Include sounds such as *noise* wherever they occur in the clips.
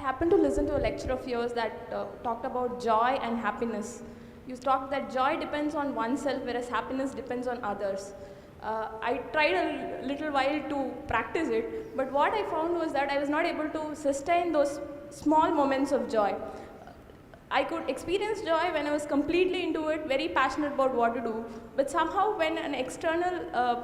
happened to listen to a lecture of yours that uh, talked about joy and happiness. You talked that joy depends on oneself, whereas happiness depends on others. Uh, I tried a little while to practice it, but what I found was that I was not able to sustain those small moments of joy. I could experience joy when I was completely into it, very passionate about what to do, but somehow when an external uh,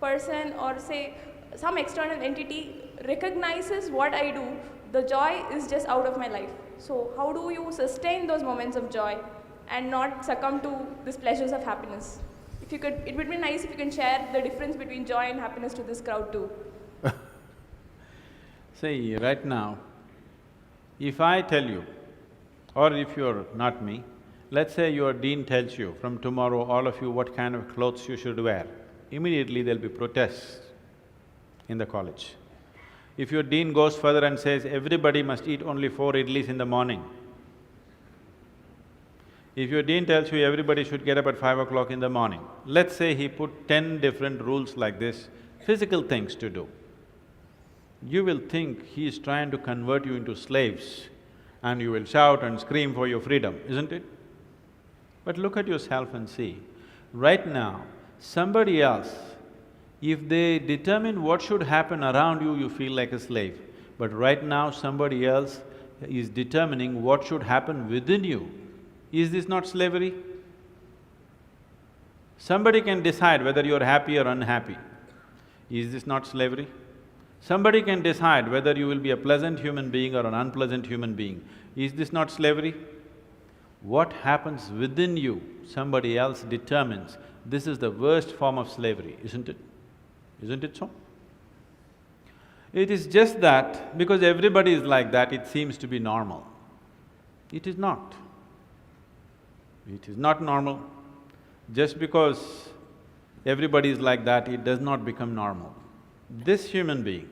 person or say some external entity recognizes what I do, the joy is just out of my life. So, how do you sustain those moments of joy and not succumb to these pleasures of happiness? If you could, it would be nice if you can share the difference between joy and happiness to this crowd too. *laughs* See, right now, if I tell you, or if you're not me, let's say your dean tells you, from tomorrow all of you what kind of clothes you should wear, immediately there'll be protests in the college. If your dean goes further and says, everybody must eat only four idlis in the morning, if your dean tells you everybody should get up at five o'clock in the morning, let's say he put ten different rules like this, physical things to do, you will think he is trying to convert you into slaves and you will shout and scream for your freedom, isn't it? But look at yourself and see, right now, somebody else, if they determine what should happen around you, you feel like a slave. But right now, somebody else is determining what should happen within you. Is this not slavery? Somebody can decide whether you're happy or unhappy. Is this not slavery? Somebody can decide whether you will be a pleasant human being or an unpleasant human being. Is this not slavery? What happens within you, somebody else determines. This is the worst form of slavery, isn't it? Isn't it so? It is just that because everybody is like that, it seems to be normal. It is not. It is not normal. Just because everybody is like that, it does not become normal. This human being,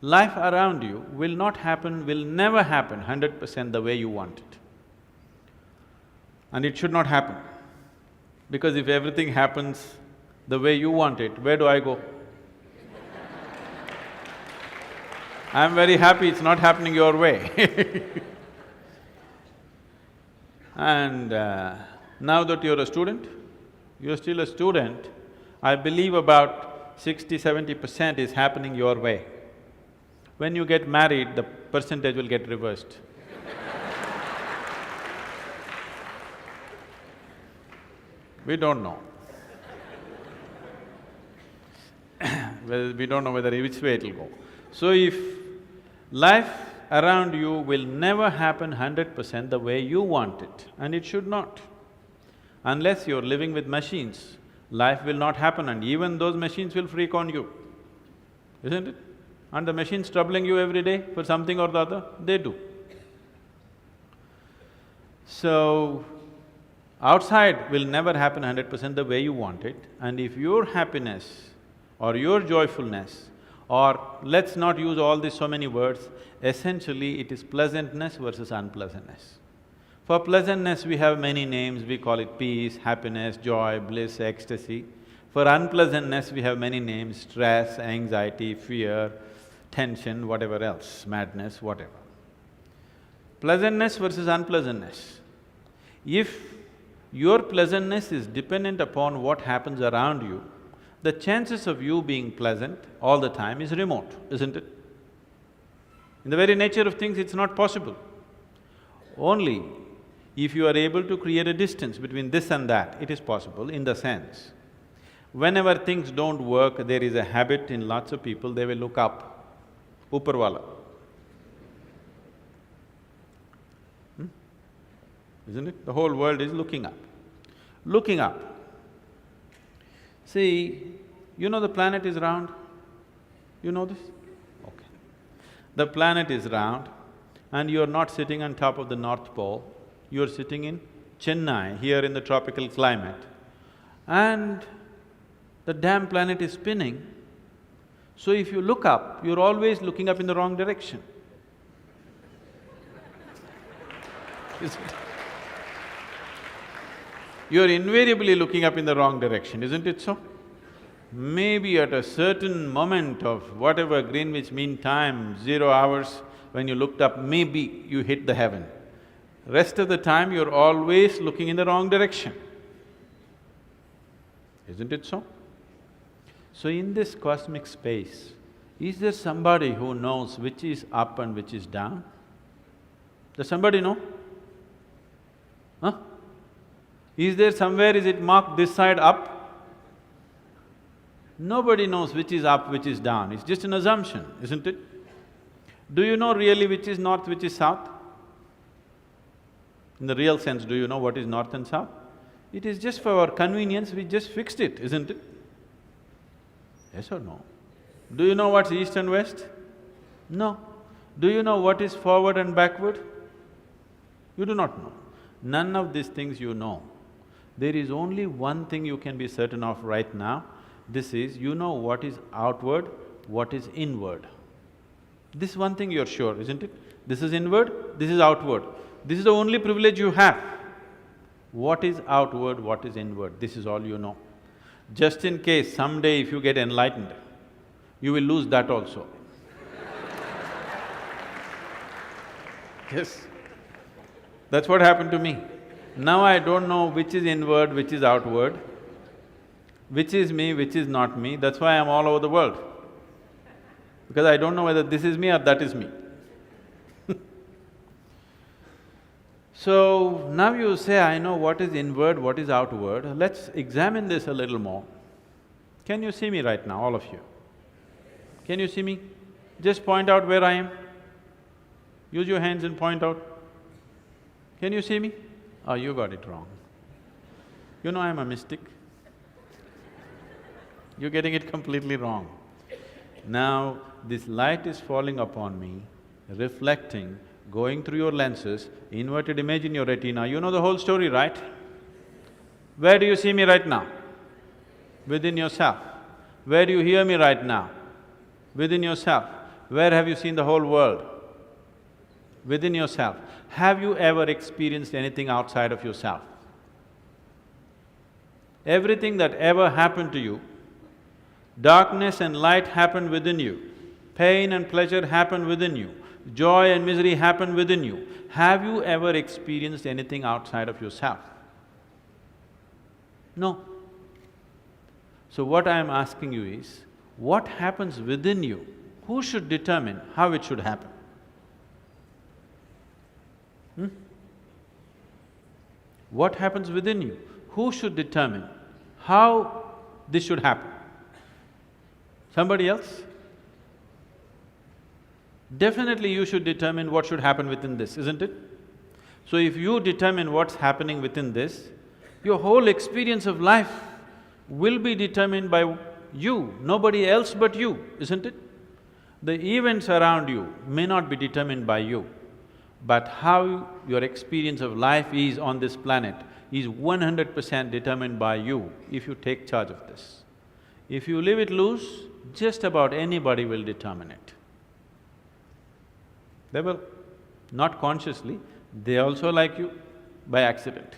life around you will not happen, will never happen hundred percent the way you want it. And it should not happen. Because if everything happens the way you want it, where do I go? I'm very happy it's not happening your way *laughs* And uh, now that you're a student, you're still a student, I believe about sixty, seventy percent is happening your way. When you get married, the percentage will get reversed. *laughs* we don't know. Well, we don't know whether which way it'll go. So if life around you will never happen hundred percent the way you want it, and it should not. Unless you're living with machines, life will not happen and even those machines will freak on you, isn't it? And the machines troubling you every day for something or the other, they do. So, outside will never happen hundred percent the way you want it, and if your happiness or your joyfulness or let's not use all these so many words, essentially it is pleasantness versus unpleasantness. For pleasantness, we have many names, we call it peace, happiness, joy, bliss, ecstasy. For unpleasantness, we have many names, stress, anxiety, fear, tension, whatever else, madness, whatever. Pleasantness versus unpleasantness. If your pleasantness is dependent upon what happens around you, the chances of you being pleasant all the time is remote, isn't it? In the very nature of things, it's not possible. Only if you are able to create a distance between this and that, it is possible in the sense, whenever things don't work, there is a habit in lots of people, they will look up, Uparwala. Hmm? Isn't it? The whole world is looking up. Looking up. See, you know the planet is round? You know this? Okay. The planet is round and you're not sitting on top of the North Pole, you're sitting in Chennai, here in the tropical climate, and the damn planet is spinning. So if you look up, you're always looking up in the wrong direction. *laughs* Isn't it? You're invariably looking up in the wrong direction, isn't it so? Maybe at a certain moment of whatever Greenwich Mean Time, zero hours, when you looked up, maybe you hit the heaven. Rest of the time, you're always looking in the wrong direction. Isn't it so? So in this cosmic space, is there somebody who knows which is up and which is down? Does somebody know? Huh? Is there somewhere, is it marked this side up? Nobody knows which is up, which is down, it's just an assumption, isn't it? Do you know really which is north, which is south? In the real sense, do you know what is north and south? It is just for our convenience, we just fixed it, isn't it? Yes or no? Do you know what's east and west? No. Do you know what is forward and backward? You do not know. None of these things you know. There is only one thing you can be certain of right now, this is, you know what is outward, what is inward. This one thing you're sure, isn't it? This is inward, this is outward. This is the only privilege you have. What is outward, what is inward, this is all you know. Just in case someday if you get enlightened, you will lose that also. *laughs* yes. That's what happened to me. Now I don't know which is inward, which is outward, which is me, which is not me, that's why I'm all over the world. Because I don't know whether this is me or that is me. *laughs* so, now you say, I know what is inward, what is outward, let's examine this a little more. Can you see me right now, all of you? Can you see me? Just point out where I am. Use your hands and point out. Can you see me? Oh, you got it wrong. You know I'm a mystic. You're getting it completely wrong. Now, this light is falling upon me, reflecting, going through your lenses, inverted image in your retina, you know the whole story, right? Where do you see me right now? Within yourself. Where do you hear me right now? Within yourself. Where have you seen the whole world? Within yourself. Have you ever experienced anything outside of yourself? Everything that ever happened to you, darkness and light happen within you, pain and pleasure happen within you, joy and misery happen within you. Have you ever experienced anything outside of yourself? No. So what I am asking you is, what happens within you? Who should determine how it should happen? Hmm? What happens within you? Who should determine how this should happen? Somebody else? Definitely you should determine what should happen within this, isn't it? So if you determine what's happening within this, your whole experience of life will be determined by you, nobody else but you, isn't it? The events around you may not be determined by you, but how your experience of life is on this planet is one hundred percent determined by you if you take charge of this. If you leave it loose, just about anybody will determine it. They will, not consciously, they also like you by accident.